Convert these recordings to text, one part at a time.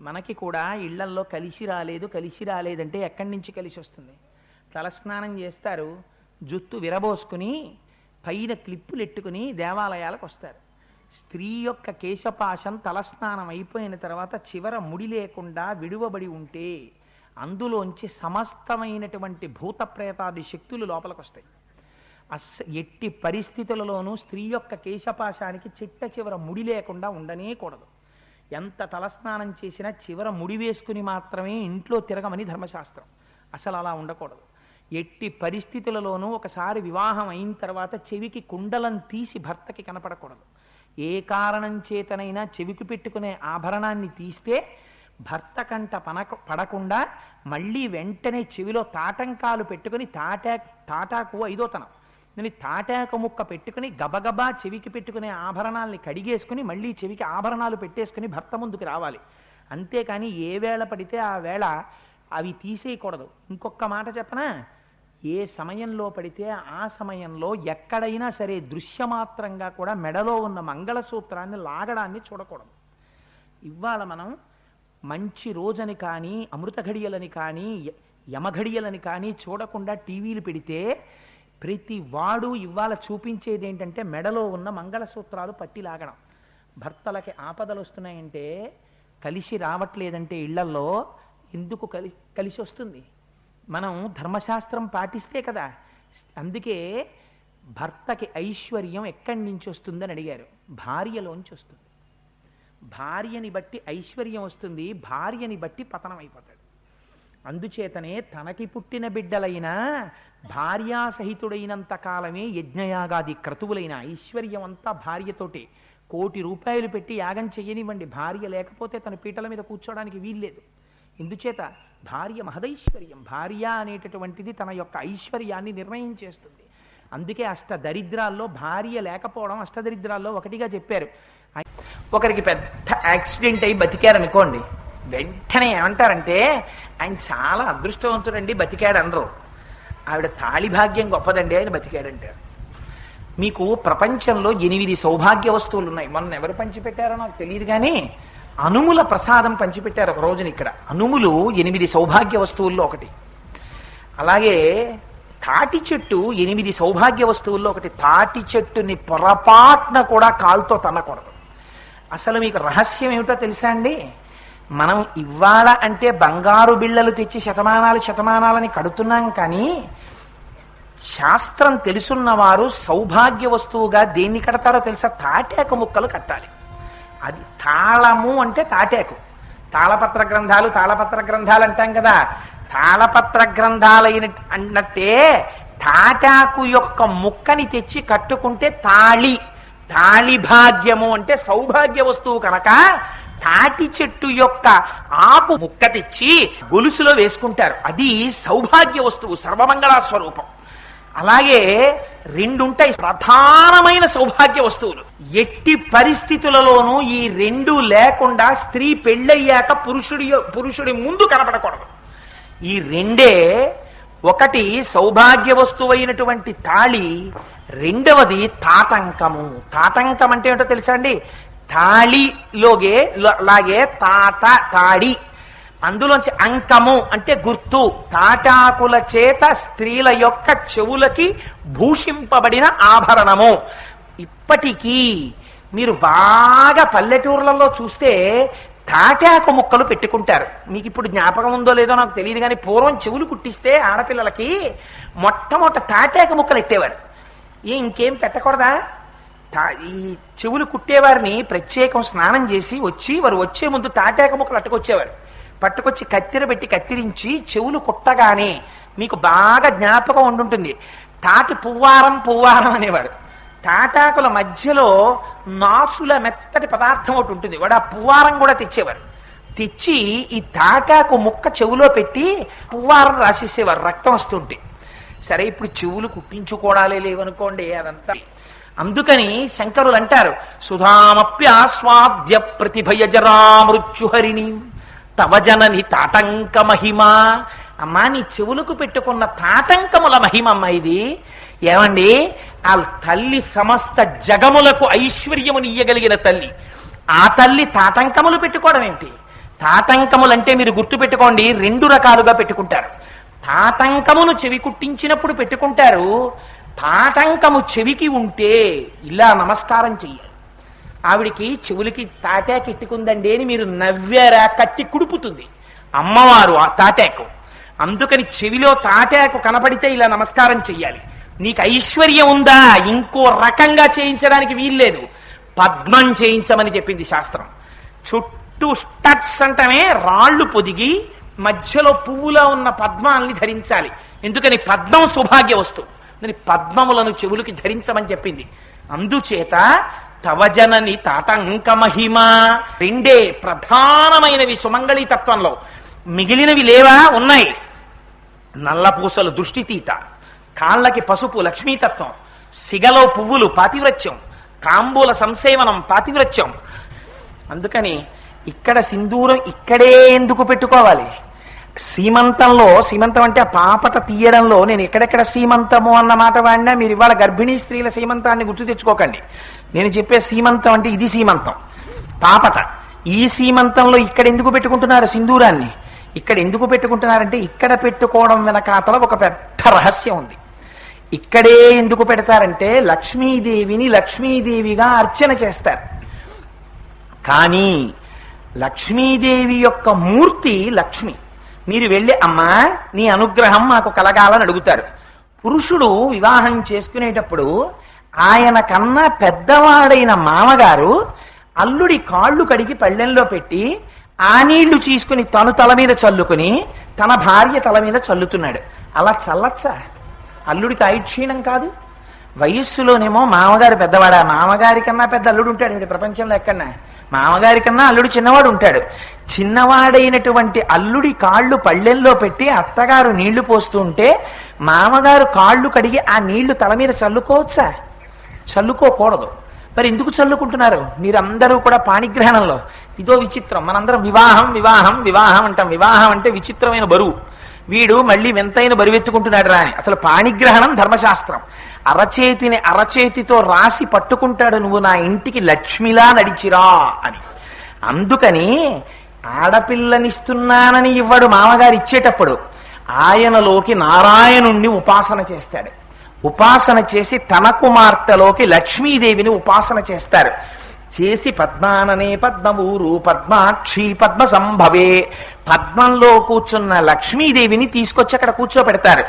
మనకి కూడా ఇళ్ళల్లో కలిసి రాలేదు కలిసి రాలేదంటే ఎక్కడి నుంచి కలిసి వస్తుంది? తలస్నానం చేస్తారు జుత్తు విరబోసుకుని పైన క్లిప్పులు ఎట్టుకుని దేవాలయాలకు వస్తారు. స్త్రీ యొక్క కేశపాశం తలస్నానం అయిపోయిన తర్వాత చివర ముడి లేకుండా విడువబడి ఉంటే అందులోంచి సమస్తమైనటువంటి భూత ప్రేతాది శక్తులు లోపలికి వస్తాయి. అస్ ఎట్టి పరిస్థితులలోనూ స్త్రీ యొక్క కేశపాశానికి చిట్ట చివర ముడి లేకుండా ఉండనే కూడదు. ఎంత తలస్నానం చేసినా చివర ముడి వేసుకుని మాత్రమే ఇంట్లో తిరగమని ధర్మశాస్త్రం. అసలు అలా ఉండకూడదు. ఎట్టి పరిస్థితులలోనూ ఒకసారి వివాహం అయిన తర్వాత చెవికి కుండలం తీసి భర్తకి కనపడకూడదు. ఏ కారణం చేతనైనా చెవికి పెట్టుకునే ఆభరణాన్ని తీస్తే భర్త కంట పనక పడకుండా మళ్ళీ వెంటనే చెవిలో తాటంకాలు పెట్టుకుని తాటా తాటాకు ఐదోతనం నేను తాటాక ముక్క పెట్టుకుని గబగబా చెవికి పెట్టుకునే ఆభరణాల్ని కడిగేసుకుని మళ్ళీ చెవికి ఆభరణాలు పెట్టేసుకుని భర్త ముందుకు రావాలి. అంతేకాని ఏ వేళ పడితే ఆ వేళ అవి తీసేయకూడదు. ఇంకొక మాట చెప్పనా? ఏ సమయంలో పడితే ఆ సమయంలో ఎక్కడైనా సరే దృశ్యమాత్రంగా కూడా మెడలో ఉన్న మంగళసూత్రాన్ని లాగడాన్ని చూడకూడదు. ఇవాళ మనం మంచి రోజని కానీ అమృత ఘడియలని కానీ యమఘడియలని కానీ చూడకుండా టీవీలు పెడితే ప్రతి వాడు ఇవాళ చూపించేది ఏంటంటే మెడలో ఉన్న మంగళసూత్రాలు పట్టి లాగడం. భర్తలకి ఆపదలు వస్తున్నాయంటే కలిసి రావట్లేదంటే ఇళ్ళల్లో ఎందుకు కలి కలిసి వస్తుంది మనం ధర్మశాస్త్రం పాటిస్తే కదా. అందుకే భర్తకి ఐశ్వర్యం ఎక్కడి నుంచి వస్తుందని అడిగారు. భార్యలోంచి వస్తుంది. భార్యని బట్టి ఐశ్వర్యం వస్తుంది భార్యని బట్టి పతనం అయిపోతాడు. అందుచేతనే తనకి పుట్టిన బిడ్డలైన భార్యాసహితుడైనంత కాలమే యజ్ఞయాగాది క్రతువులైన ఐశ్వర్యం అంతా భార్యతోటే. కోటి రూపాయలు పెట్టి యాగం చెయ్యనివ్వండి. భార్య లేకపోతే తన పీటల మీద కూర్చోవడానికి వీల్లేదు. ఇందుచేత భార్య మహదైశ్వర్యం భార్య అనేటటువంటిది తన యొక్క ఐశ్వర్యాన్ని నిర్ణయం చేస్తుంది. అందుకే అష్ట దరిద్రాల్లో భార్య లేకపోవడం అష్టదరిద్రాల్లో ఒకటిగా చెప్పారు. ఒకరికి పెద్ద యాక్సిడెంట్ అయి బతికారనుకోండి. వెంటనే ఏమంటారంటే ఆయన చాలా అదృష్టవంతుడండి బతికాడు అనరు ఆవిడ తాళి భాగ్యం గొప్పదండి ఆయన బతికాడంటారు. మీకు ప్రపంచంలో ఎనిమిది సౌభాగ్య వస్తువులు ఉన్నాయి మొన్న ఎవరు పంచిపెట్టారో నాకు తెలియదు కానీ అనుముల ప్రసాదం పంచిపెట్టారు ఒక రోజున ఇక్కడ. అనుములు ఎనిమిది సౌభాగ్య వస్తువుల్లో ఒకటి. అలాగే తాటి చెట్టు ఎనిమిది సౌభాగ్య వస్తువుల్లో ఒకటి. తాటి చెట్టుని పొరపాటున కూడా కాల్తో తన్నకూడదు. అసలు మీకు రహస్యం ఏమిటో తెలుసా అండి? మనం ఇవ్వాల అంటే బంగారు బిళ్ళలు తెచ్చి శతమానాలు శతమానాలని కడుతున్నాం కానీ శాస్త్రం తెలుసున్నవారు సౌభాగ్య వస్తువుగా దేన్ని కడతారో తెలుసా? తాటాకు ముక్కలు కట్టాలి. అది తాళము అంటే తాటాకు. తాళపత్ర గ్రంథాలు తాళపత్ర గ్రంథాలు అంటాం కదా. తాళపత్ర గ్రంథాలైన అన్నట్టే తాటాకు యొక్క ముక్కని తెచ్చి కట్టుకుంటే తాళి. తాళి భాగ్యము అంటే సౌభాగ్య వస్తువు కనుక తాటి చెట్టు యొక్క ఆపు ముక్క తెచ్చి గొలుసులో వేసుకుంటారు. అది సౌభాగ్య వస్తువు సర్వమంగళ స్వరూపం. అలాగే రెండుంటాయి ప్రధానమైన సౌభాగ్య వస్తువులు. ఎట్టి పరిస్థితులలోనూ ఈ రెండు లేకుండా స్త్రీ పెళ్ళయ్యాక పురుషుడి పురుషుడి ముందు కనపడకూడదు. ఈ రెండే ఒకటి సౌభాగ్య వస్తువైనటువంటి తాళి రెండవది తాతంకము. తాతంకం అంటే ఏంటో తెలుసా అండి? తాళిలోగే లాగే తాత తాడి. అందులోంచి అంకము అంటే గుర్తు. తాటాకుల చేత స్త్రీల యొక్క చెవులకి భూషింపబడిన ఆభరణము. ఇప్పటికీ మీరు బాగా పల్లెటూర్లలో చూస్తే తాటాకు ముక్కలు పెట్టుకుంటారు. మీకు ఇప్పుడు జ్ఞాపకం ఉందో లేదో నాకు తెలియదు కానీ పూర్వం చెవులు కుట్టిస్తే ఆడపిల్లలకి మొట్టమొదట తాటాకు ముక్కలు ఎట్టేవారు. ఇంకేం పెట్టకూడదా? ఈ చెవులు కుట్టేవారిని ప్రత్యేకం స్నానం చేసి వచ్చి వారు వచ్చే ముందు తాటాక ముక్కలు అట్టుకొచ్చేవారు. పట్టుకొచ్చి కత్తిర పెట్టి కత్తిరించి చెవులు కుట్టగానే మీకు బాగా జ్ఞాపకం ఉండుంటుంది. తాటి పువ్వారం పువ్వారం అనేవాడు. తాటాకుల మధ్యలో నాసుల మెత్తటి పదార్థం ఒకటి ఉంటుంది. వాడు ఆ పువ్వారం కూడా తెచ్చేవారు. తెచ్చి ఈ తాటాకు ముక్క చెవులో పెట్టి పువ్వారం రాసేసేవారు. రక్తం వస్తుంటే. సరే ఇప్పుడు చెవులు కుట్టించుకోవడాలే లేవనుకోండి అదంతా అందుకని శంకరులు అంటారు సుధామప్యాస్వాద్య ప్రతిభయజరా మృత్యుహరిణి తవ జనని తాటంక మహిమ. అమ్మా నీ చెవులకు పెట్టుకున్న తాటంకముల మహిమమ్మ ఇది. ఏమండి? ఆ తల్లి సమస్త జగములకు ఐశ్వర్యమునియ్యగలిగిన తల్లి. ఆ తల్లి తాటంకములు పెట్టుకోవడం ఏంటి? తాటంకములంటే మీరు గుర్తు పెట్టుకోండి రెండు రకాలుగా పెట్టుకుంటారు. తాటంకమును చెవి కుట్టించినప్పుడు పెట్టుకుంటారు తాటంకము చెవికి ఉంటే ఇలా నమస్కారం చెయ్యాలి. ఆవిడికి చెవులకి తాటాకు ఎట్టుకుందండి అని మీరు నవ్వారా కట్టి కుడుపుతుంది. అమ్మవారు ఆ తాటాకు. అందుకని చెవిలో తాటాకు కనపడితే ఇలా నమస్కారం చెయ్యాలి. నీకు ఐశ్వర్యం ఉందా? ఇంకో రకంగా చేయించడానికి వీల్లేదు. పద్మం చేయించమని చెప్పింది శాస్త్రం. చుట్టూ స్టట్స్ అంటమే రాళ్ళు పొదిగి మధ్యలో పువ్వులో ఉన్న పద్మాల్ని ధరించాలి. ఎందుకని పద్మం సౌభాగ్య వస్తువు దాని పద్మములను చెవులకి ధరించమని చెప్పింది. అందుచేత తవజనని తాటంక మహిమ. రెండే ప్రధానమైనవి సుమంగళి తత్వంలో మిగిలినవి లేవా? ఉన్నాయి. నల్లపూసలు దృష్టితీత కాళ్ళకి పసుపు లక్ష్మీతత్వం సిగలో పువ్వులు పాతివ్రత్యం కాంబూల సంసేవనం పాతివ్రత్యం. అందుకని ఇక్కడ సింధూరం ఇక్కడే ఎందుకు పెట్టుకోవాలి? సీమంతంలో సీమంతం అంటే ఆ పాపట తీయడంలో నేను ఎక్కడెక్కడ సీమంతము అన్న మాట వాడినా మీరు ఇవాళ గర్భిణీ స్త్రీల సీమంతాన్ని గుర్తు తెచ్చుకోకండి. నేను చెప్పే సీమంతం అంటే ఇది సీమంతం. పాపట. ఈ సీమంతంలో ఇక్కడ ఎందుకు పెట్టుకుంటున్నారు సింధూరాన్ని? ఇక్కడ ఎందుకు పెట్టుకుంటున్నారంటే ఇక్కడ పెట్టుకోవడం వెనకాతల ఒక పెద్ద రహస్యం ఉంది. ఇక్కడే ఎందుకు పెడతారంటే లక్ష్మీదేవిని లక్ష్మీదేవిగా అర్చన చేస్తారు. కానీ లక్ష్మీదేవి యొక్క మూర్తి లక్ష్మి. మీరు వెళ్ళి అమ్మా నీ అనుగ్రహం మాకు కలగాలని అడుగుతారు. పురుషుడు వివాహం చేసుకునేటప్పుడు ఆయన కన్నా పెద్దవాడైన మామగారు అల్లుడి కాళ్ళు కడిగి పళ్ళెంలో పెట్టి ఆ నీళ్ళు తీసుకుని తను తల మీద చల్లుకుని తన భార్య తల మీద చల్లుతున్నాడు. అలా చల్లచ్చా? అల్లుడికి ఐక్షీణం కాదు. వయస్సులోనేమో మామగారు పెద్దవాడా? మామగారి కన్నా పెద్ద అల్లుడు ఉంటాడు వీడి ప్రపంచంలో ఎక్కడన్నా. మామగారి కన్నా అల్లుడు చిన్నవాడు ఉంటాడు చిన్నవాడైనటువంటి అల్లుడి కాళ్ళు పళ్ళెల్లో పెట్టి అత్తగారు నీళ్ళు పోస్తూ ఉంటే మామగారు కాళ్ళు కడిగి ఆ నీళ్ళు తల మీద చల్లుకోవచ్చా? చల్లుకోకూడదు. మరి ఎందుకు చల్లుకుంటున్నారు? మీరందరూ కూడా పాణిగ్రహణంలో. ఇదో విచిత్రం. మనందరం వివాహం వివాహం వివాహం అంటాం. వివాహం అంటే విచిత్రమైన బరువు. వీడు మళ్ళీ వింతైన బరువెత్తుకుంటున్నాడు రా అని అసలు పాణిగ్రహణం ధర్మశాస్త్రం. అరచేతిని అరచేతితో రాసి పట్టుకుంటాడు నువ్వు నా ఇంటికి లక్ష్మిలా నడిచిరా అని. అందుకని ఆడపిల్లనిస్తున్నానని ఇవ్వడు మామగారు ఇచ్చేటప్పుడు. ఆయనలోకి నారాయణుణ్ణి ఉపాసన చేస్తాడు. ఉపాసన చేసి తన కుమార్తెలోకి లక్ష్మీదేవిని ఉపాసన చేస్తారు. చేసి పద్మాననే పద్మవూరు పద్మాక్షి పద్మ సంభవే పద్మంలో కూర్చున్న లక్ష్మీదేవిని తీసుకొచ్చి అక్కడ కూర్చోపెడతారు.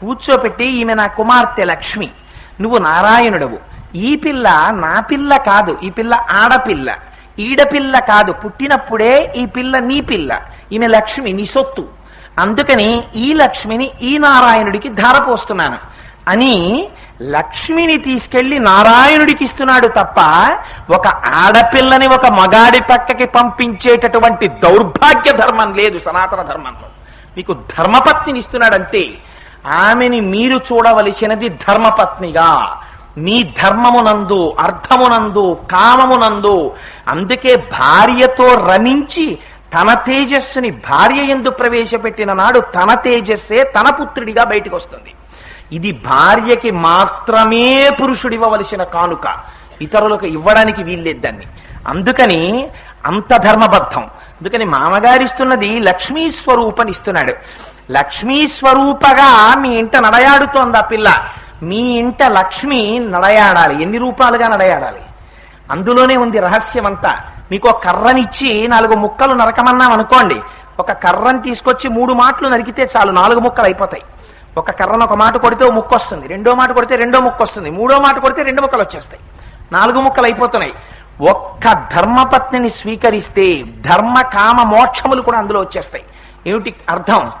కూర్చోపెట్టి ఈమె నా కుమార్తె లక్ష్మి. నువ్వు నారాయణుడవు. ఈ పిల్ల నా పిల్ల కాదు ఈ పిల్ల ఆడపిల్ల. ఈడపిల్ల కాదు పుట్టినప్పుడే ఈ పిల్ల నీ పిల్ల. ఈమె లక్ష్మి నీ సొత్తు. అందుకని ఈ లక్ష్మిని ఈ నారాయణుడికి ధారపోస్తున్నాను. అని లక్ష్మిని తీసుకెళ్ళి నారాయణుడికి ఇస్తున్నాడు తప్ప ఒక ఆడపిల్లని ఒక మగాడి పక్కకి పంపించేటటువంటి దౌర్భాగ్య ధర్మం లేదు సనాతన ధర్మంలో. మీకు ధర్మపత్నిని ఇస్తున్నాడు అంతే ఆమెని మీరు చూడవలసినది ధర్మపత్నిగా. మీ ధర్మమునందు అర్థమునందు కామమునందు. అందుకే భార్యతో రమించి తన తేజస్సుని భార్య ఎందు ప్రవేశపెట్టిన నాడు తన తేజస్సే తన పుత్రుడిగా బయటకు వస్తుంది ఇది భార్యకి మాత్రమే పురుషుడివ్వవలసిన కానుక. ఇతరులకు ఇవ్వడానికి వీల్లేద్దాన్ని అందుకని అంత ధర్మబద్ధం. అందుకని మామగారిస్తున్నది లక్ష్మీ స్వరూపనిస్తున్నాడు. లక్ష్మీ స్వరూపగా మీ ఇంట నడయాడుతోంది ఆ పిల్ల. మీ ఇంట లక్ష్మి నడయాడాలి. ఎన్ని రూపాలుగా నడయాడాలి? అందులోనే ఉంది రహస్యం అంతా మీకు ఒక కర్రనిచ్చి నాలుగు ముక్కలు నరకమన్నాం అనుకోండి. ఒక కర్రని తీసుకొచ్చి మూడు మాటలు నరికితే చాలు నాలుగు ముక్కలు అయిపోతాయి. ఒక కర్రను ఒక మాట కొడితే ముక్క వస్తుంది. రెండో మాట కొడితే రెండో ముక్క వస్తుంది. మూడో మాట కొడితే రెండు ముక్కలు వచ్చేస్తాయి. నాలుగు ముక్కలు అయిపోతున్నాయి. ఒక్క ధర్మపత్నిని స్వీకరిస్తే ధర్మ కామ మోక్షములు కూడా అందులో వచ్చేస్తాయి. ఏమిటి అర్థం?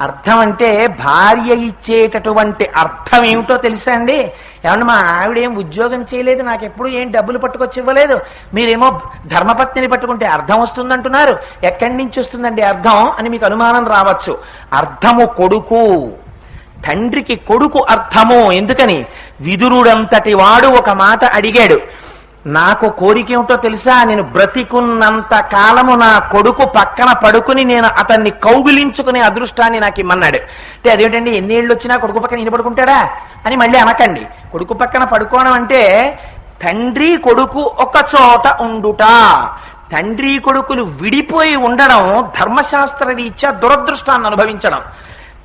అర్థం అంటే భార్య ఇచ్చేటటువంటి అర్థం ఏమిటో తెలుసా అండి? ఏమన్నా మా ఆవిడ ఏం ఉద్యోగం చేయలేదు నాకు ఎప్పుడు ఏం డబ్బులు పట్టుకొచ్చి ఇవ్వలేదు మీరేమో ధర్మపత్నిని పట్టుకుంటే అర్థం వస్తుందంటున్నారు. ఎక్కడి నుంచి వస్తుందండి అర్థం? అని మీకు అనుమానం రావచ్చు. అర్థము కొడుకు. తండ్రికి కొడుకు అర్థము. ఎందుకని? విదురుడంతటి వాడు ఒక మాట అడిగాడు. నాకు కోరిక ఏమిటో తెలుసా? నేను బ్రతికున్నంత కాలము నా కొడుకు పక్కన పడుకుని నేను అతన్ని కౌగిలించుకునే అదృష్టాన్ని నాకు ఇమ్మన్నాడు. అంటే అదేంటండి ఎన్ని ఏళ్ళు వచ్చినా కొడుకు పక్కన ఈయన పడుకుంటాడా అని మళ్ళీ అనకండి. కొడుకు పక్కన పడుకోవడం అంటే తండ్రి కొడుకు ఒక చోట ఉండుట. తండ్రి కొడుకులు విడిపోయి ఉండడం ధర్మశాస్త్ర రీత్యా దురదృష్టాన్ని అనుభవించడం.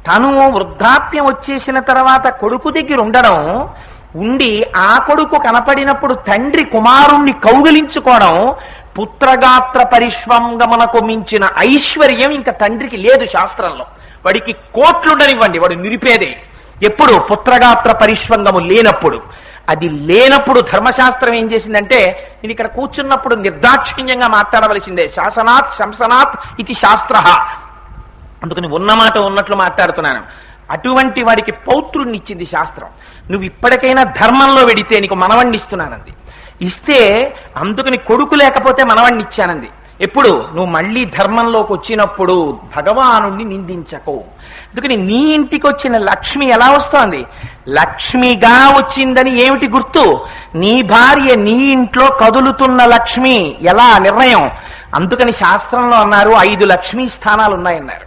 తను వృద్ధాప్యం వచ్చేసిన తర్వాత కొడుకు దగ్గర ఉండడం ఉండి ఆ కొడుకు కనపడినప్పుడు తండ్రి కుమారుణ్ణి కౌగిలించుకోవడం పుత్రగాత్ర పరిష్వంగమునకు మించిన ఐశ్వర్యం ఇంకా తండ్రికి లేదు శాస్త్రంలో. వాడికి కోట్లుండనివ్వండి వాడు నిరిపేదే. ఎప్పుడు? పుత్రగాత్ర పరిష్వంగము లేనప్పుడు. అది లేనప్పుడు ధర్మశాస్త్రం ఏం చేసిందంటే నేను ఇక్కడ కూర్చున్నప్పుడు నిర్దాక్షిణ్యంగా మాట్లాడవలసిందే. శాసనాత్ శంసనాత్ ఇది శాస్త్ర. అందుకని ఉన్నమాట ఉన్నట్లు మాట్లాడుతున్నాను. అటువంటి వాడికి పౌత్రుణ్ణి ఇచ్చింది శాస్త్రం. నువ్వు ఇప్పటికైనా ధర్మంలో వెడితే నీకు మనవణ్ణి ఇస్తున్నానంది ఇస్తే అందుకని కొడుకు లేకపోతే మనవణ్ణి ఇచ్చానంది ఎప్పుడు? నువ్వు మళ్ళీ ధర్మంలోకి వచ్చినప్పుడు భగవాను నిందించకు. అందుకని నీ ఇంటికి వచ్చిన లక్ష్మి ఎలా వస్తోంది? లక్ష్మిగా వచ్చిందని ఏమిటి గుర్తు? నీ భార్య నీ ఇంట్లో కదులుతున్న లక్ష్మి ఎలా? నిర్ణయం. అందుకని శాస్త్రంలో అన్నారు ఐదు లక్ష్మీ స్థానాలు ఉన్నాయన్నారు